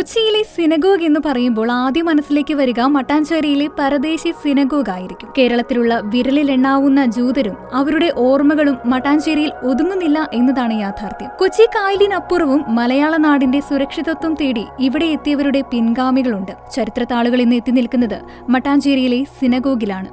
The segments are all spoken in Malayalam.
കൊച്ചിയിലെ സിനഗോഗ് എന്ന് പറയുമ്പോൾ ആദ്യം മനസ്സിലേക്ക് വരിക മട്ടാഞ്ചേരിയിലെ പരദേശി സിനഗോഗ് ആയിരിക്കും. കേരളത്തിലുള്ള വിരലിലെണ്ണാവുന്ന ജൂതരും അവരുടെ ഓർമ്മകളും മട്ടാഞ്ചേരിയിൽ ഒതുങ്ങുന്നില്ല എന്നതാണ് യാഥാർത്ഥ്യം. കൊച്ചി കായലിനപ്പുറവും മലയാള നാടിന്റെ സുരക്ഷിതത്വം തേടി ഇവിടെ എത്തിയവരുടെ പിൻഗാമികളുണ്ട്. ചരിത്രത്താളുകൾ ഇന്ന് എത്തി നിൽക്കുന്നത് മട്ടാഞ്ചേരിയിലെ സിനഗോഗിലാണ്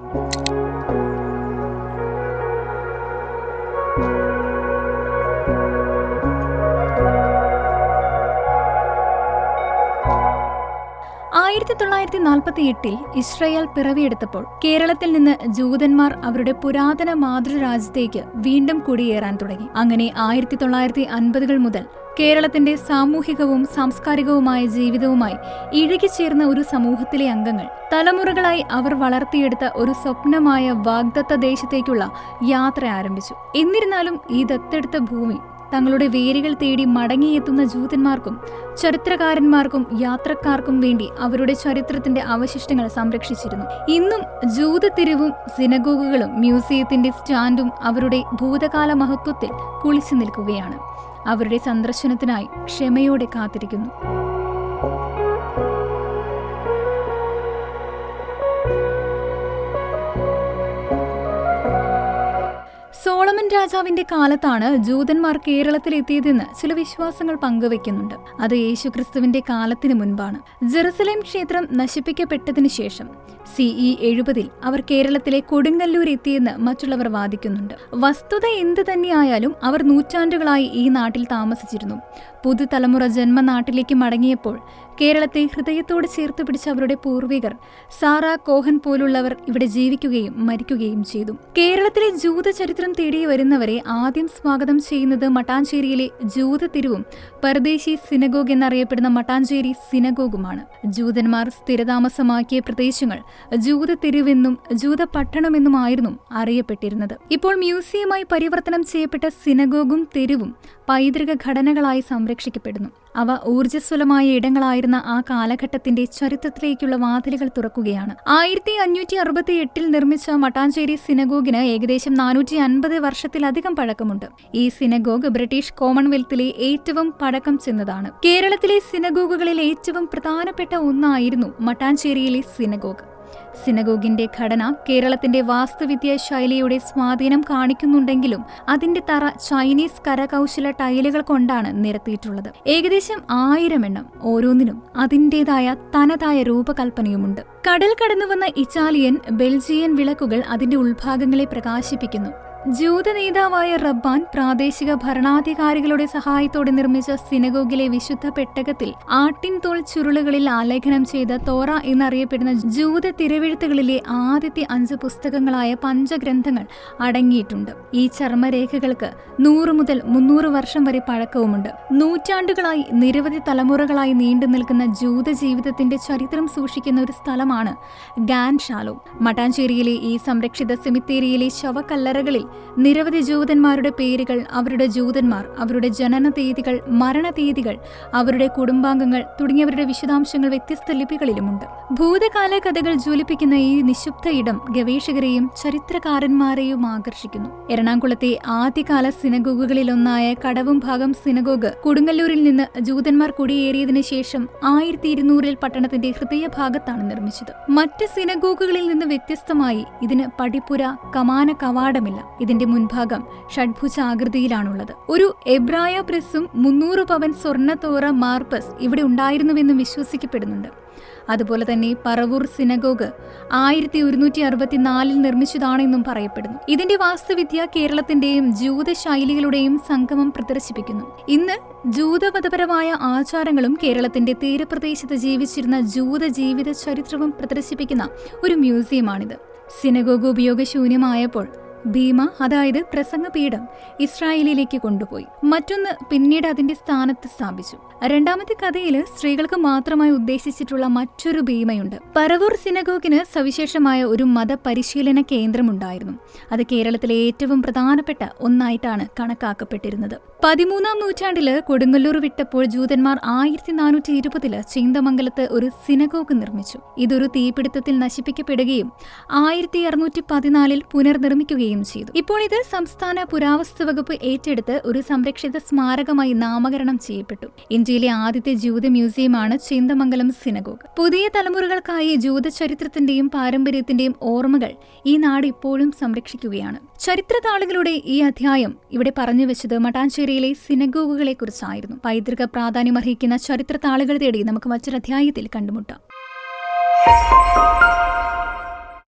ആയിരത്തി തൊള്ളായിരത്തി നാൽപ്പത്തി എട്ടിൽ ഇസ്രയേൽ പിറവിയെടുത്തപ്പോൾ കേരളത്തിൽ നിന്ന് ജൂതന്മാർ അവരുടെ പുരാതന മാതൃരാജ്യത്തേക്ക് വീണ്ടും കുടിയേറാൻ തുടങ്ങി. അങ്ങനെ ആയിരത്തി തൊള്ളായിരത്തി അൻപതുകൾ മുതൽ കേരളത്തിന്റെ സാമൂഹികവും സാംസ്കാരികവുമായ ജീവിതവുമായി ഇഴുകിച്ചേർന്ന ഒരു സമൂഹത്തിലെ അംഗങ്ങൾ തലമുറകളായി അവർ വളർത്തിയെടുത്ത ഒരു സ്വപ്നമായ വാഗ്ദത്ത ദേശത്തേക്കുള്ള യാത്ര ആരംഭിച്ചു. എന്നിരുന്നാലും ഈ ദത്തെടുത്ത ഭൂമി തങ്ങളുടെ വേരുകൾ തേടി മടങ്ങിയെത്തുന്ന ജൂതന്മാർക്കും ചരിത്രകാരന്മാർക്കും യാത്രക്കാർക്കും വേണ്ടി അവരുടെ ചരിത്രത്തിന്റെ അവശിഷ്ടങ്ങൾ സംരക്ഷിച്ചിരുന്നു. ഇന്നും ജൂത തെരുവും സിനഗോഗുകളും മ്യൂസിയത്തിന്റെ സ്റ്റാൻഡും അവരുടെ ഭൂതകാല മഹത്വത്തിൽ കുളിച്ചു നിൽക്കുകയാണ്. അവരുടെ സന്ദർശനത്തിനായി ക്ഷമയോടെ കാത്തിരിക്കുന്നു. സോളമൻ രാജാവിന്റെ കാലത്താണ് ജൂതന്മാർ കേരളത്തിൽ എത്തിയതെന്ന് ചില വിശ്വാസങ്ങൾ പങ്കുവെക്കുന്നുണ്ട് അത് യേശുക്രിസ്തുവിന്റെ കാലത്തിന് മുൻപാണ്. ജെറുസലേം ക്ഷേത്രം നശിപ്പിക്കപ്പെട്ടതിനു ശേഷം സിഇ എഴുപതിൽ അവർ കേരളത്തിലെ കൊടുങ്ങല്ലൂർ എത്തിയെന്ന് മറ്റുള്ളവർ വാദിക്കുന്നുണ്ട്. വസ്തുത എന്തു തന്നെയായാലും അവർ നൂറ്റാണ്ടുകളായി ഈ നാട്ടിൽ താമസിച്ചിരുന്നു. പുതുതലമുറ ജന്മനാട്ടിലേക്ക് മടങ്ങിയപ്പോൾ കേരളത്തെ ഹൃദയത്തോട് ചേർത്ത് പിടിച്ച അവരുടെ പൂർവികർ സാറ കോഹൻ പോലുള്ളവർ ഇവിടെ ജീവിക്കുകയും മരിക്കുകയും ചെയ്തു. കേരളത്തിലെ ജൂത ചരിത്രം തേടി വരുന്നവരെ ആദ്യം സ്വാഗതം ചെയ്യുന്നത് മട്ടാഞ്ചേരിയിലെ ജൂത തിരുവും പരദേശി സിനഗോഗ് എന്നറിയപ്പെടുന്ന മട്ടാഞ്ചേരി സിനഗോഗുമാണ്. ജൂതന്മാർ സ്ഥിരതാമസമാക്കിയ പ്രദേശങ്ങൾ ജൂത തിരുവെന്നും ജൂത പട്ടണമെന്നുമായിരുന്നു അറിയപ്പെട്ടിരുന്നത്. ഇപ്പോൾ മ്യൂസിയമായി പരിവർത്തനം ചെയ്യപ്പെട്ട സിനഗോഗും തെരുവും പൈതൃക ഘടനകളായി സംരക്ഷിക്കപ്പെടുന്നു. അവ ഊർജസ്വലമായ ഇടങ്ങളായിരുന്ന ആ കാലഘട്ടത്തിന്റെ ചരിത്രത്തിലേക്കുള്ള വാതിലുകൾ തുറക്കുകയാണ്. ആയിരത്തി അഞ്ഞൂറ്റി അറുപത്തി എട്ടിൽ നിർമ്മിച്ച മട്ടാഞ്ചേരി സിനഗോഗിന് ഏകദേശം നാനൂറ്റി അൻപത് വർഷത്തിലധികം പഴക്കമുണ്ട്. ഈ സിനഗോഗ് ബ്രിട്ടീഷ് കോമൺവെൽത്തിലെ ഏറ്റവും പഴക്കം ചെന്നതാണ്. കേരളത്തിലെ സിനഗോഗുകളിൽ ഏറ്റവും പ്രധാനപ്പെട്ട ഒന്നായിരുന്നു മട്ടാഞ്ചേരിയിലെ സിനഗോഗ്. സിനഗോഗിന്റെ ഘടന കേരളത്തിന്റെ വാസ്തുവിദ്യ ശൈലിയുടെ സ്വാധീനം കാണിക്കുന്നുണ്ടെങ്കിലും അതിന്റെ തറ ചൈനീസ് കരകൗശല ടൈലുകൾ കൊണ്ടാണ് നിരത്തിയിട്ടുള്ളത്. ഏകദേശം ആയിരം എണ്ണം ഓരോന്നിനും അതിന്റെതായ തനതായ രൂപകൽപ്പനയുമുണ്ട്. കടൽ കടന്നുവന്ന ഇറ്റാലിയൻ ബെൽജിയൻ വിളക്കുകൾ അതിന്റെ ഉൾഭാഗങ്ങളെ പ്രകാശിപ്പിക്കുന്നു. ജൂത നേതാവായ റബ്ബാൻ പ്രാദേശിക ഭരണാധികാരികളുടെ സഹായത്തോടെ നിർമ്മിച്ച സിനഗോഗിലെ വിശുദ്ധ പെട്ടകത്തിൽ ആട്ടിൻ തോൾ ചുരുളുകളിൽ ആലേഖനം ചെയ്ത തോറ എന്നറിയപ്പെടുന്ന ജൂത തിരവെഴുത്തുകളിലെ ആദ്യത്തെ അഞ്ച് പുസ്തകങ്ങളായ പഞ്ചഗ്രന്ഥങ്ങൾ അടങ്ങിയിട്ടുണ്ട്. ഈ ചർമ്മരേഖകൾക്ക് നൂറ് മുതൽ മുന്നൂറ് വർഷം വരെ പഴക്കവുമുണ്ട്. നൂറ്റാണ്ടുകളായി നിരവധി തലമുറകളായി നീണ്ടു നിൽക്കുന്ന ജൂത ജീവിതത്തിന്റെ ചരിത്രം സൂക്ഷിക്കുന്ന ഒരു സ്ഥലമാണ് ഗാൻഷാലോ മട്ടാഞ്ചേരിയിലെ ഈ സംരക്ഷിത സെമിത്തേരിയിലെ ശവക്കല്ലറകളിൽ നിരവധി ജൂതന്മാരുടെ പേരുകൾ അവരുടെ ജൂതന്മാർ അവരുടെ ജനന തീയതികൾ മരണതീയതികൾ അവരുടെ കുടുംബാംഗങ്ങൾ തുടങ്ങിയവരുടെ വിശദാംശങ്ങൾ വ്യത്യസ്ത ലിപികളിലുമുണ്ട്. ഭൂതകാല കഥകൾ ജ്വലിപ്പിക്കുന്ന ഈ നിശബ്ദ ഇടം ഗവേഷകരെയും ചരിത്രകാരന്മാരെയും ആകർഷിക്കുന്നു. എറണാകുളത്തെ ആദ്യകാല സിനഗോഗുകളിലൊന്നായ കടവും ഭാഗം സിനഗോഗ് കൊടുങ്ങല്ലൂരിൽ നിന്ന് ജൂതന്മാർ കുടിയേറിയതിനു ശേഷം ആയിരത്തി ഇരുന്നൂറിൽ പട്ടണത്തിന്റെ ഹൃദയഭാഗത്താണ് നിർമ്മിച്ചത്. മറ്റ് സിനഗോഗുകളിൽ നിന്ന് വ്യത്യസ്തമായി ഇതിന് പടിപ്പുര കമാന കവാടമില്ല. ഇതിന്റെ മുൻഭാഗം ഷഡ്ഭുജ ആകൃതിയിലാണുള്ളത്. ഒരു എബ്രായ പ്രസ്സും മുന്നൂറ് പവൻ സ്വർണത്തോറ മാർപ്പസ് ഇവിടെ ഉണ്ടായിരുന്നുവെന്നും വിശ്വസിക്കപ്പെടുന്നുണ്ട്. അതുപോലെ തന്നെ പറവൂർ സിനഗോഗ് ആയിരത്തി ഒരുന്നൂറ്റി അറുപത്തിനാലിൽ നിർമ്മിച്ചതാണെന്നും പറയപ്പെടുന്നു. ഇതിന്റെ വാസ്തുവിദ്യ കേരളത്തിന്റെയും ജൂത ശൈലികളുടെയും സംഗമം പ്രദർശിപ്പിക്കുന്നു. ഇന്ന് ജൂതമതപരമായ ആചാരങ്ങളും കേരളത്തിന്റെ തീരപ്രദേശത്ത് ജീവിച്ചിരുന്ന ജൂത ജീവിത ചരിത്രവും പ്രദർശിപ്പിക്കുന്ന ഒരു മ്യൂസിയമാണിത്. സിനഗോഗ് ഉപയോഗശൂന്യമായപ്പോൾ ഭീമ അതായത് പ്രസംഗപീഠം ഇസ്രായേലിലേക്ക് കൊണ്ടുപോയി. മറ്റൊന്ന് പിന്നീട് അതിന്റെ സ്ഥാനത്ത് സ്ഥാപിച്ചു. രണ്ടാമത്തെ കഥയിൽ സ്ത്രീകൾക്ക് മാത്രമായി ഉദ്ദേശിച്ചിട്ടുള്ള മറ്റൊരു ഭീമയുണ്ട്. പറവൂർ സിനഗോഗിന് സവിശേഷമായ ഒരു മതപരിശീലന കേന്ദ്രമുണ്ടായിരുന്നു. അത് കേരളത്തിലെ ഏറ്റവും പ്രധാനപ്പെട്ട ഒന്നായിട്ടാണ് കണക്കാക്കപ്പെട്ടിരുന്നത്. പതിമൂന്നാം നൂറ്റാണ്ടിൽ കൊടുങ്ങല്ലൂർ വിട്ടപ്പോൾ ജൂതന്മാർ ആയിരത്തി നാനൂറ്റി ഇരുപതിൽ ചിന്തമംഗലത്ത് ഒരു സിനഗോഗ് നിർമ്മിച്ചു. ഇതൊരു തീപിടുത്തത്തിൽ നശിപ്പിക്കപ്പെടുകയും ആയിരത്തി അറുന്നൂറ്റി പതിനാലിൽ പുനർനിർമ്മിക്കുകയും മാറുകയും ചെയ്തു. ഇപ്പോൾ ഇത് സംസ്ഥാന പുരാവസ്തു വകുപ്പ് ഏറ്റെടുത്ത് ഒരു സംരക്ഷിത സ്മാരകമായി നാമകരണം ചെയ്യപ്പെട്ടു. ഇന്ത്യയിലെ ആദ്യത്തെ ജൂത മ്യൂസിയമാണ് ചിന്തമംഗലം സിനഗോഗ്. പുതിയ തലമുറകൾക്കായി ജൂത ചരിത്രത്തിന്റെയും പാരമ്പര്യത്തിന്റെയും ഓർമ്മകൾ ഈ നാട് ഇപ്പോഴും സംരക്ഷിക്കുകയാണ്. ചരിത്ര താളുകളുടെ ഈ അധ്യായം ഇവിടെ പറഞ്ഞു വെച്ചത് മട്ടാഞ്ചേരിയിലെ സിനഗോഗുകളെ കുറിച്ചായിരുന്നു. പൈതൃക പ്രാധാന്യമർഹിക്കുന്ന ചരിത്ര താളുകൾ തേടി നമുക്ക് മറ്റൊരു അധ്യായത്തിൽ കണ്ടുമുട്ടാം.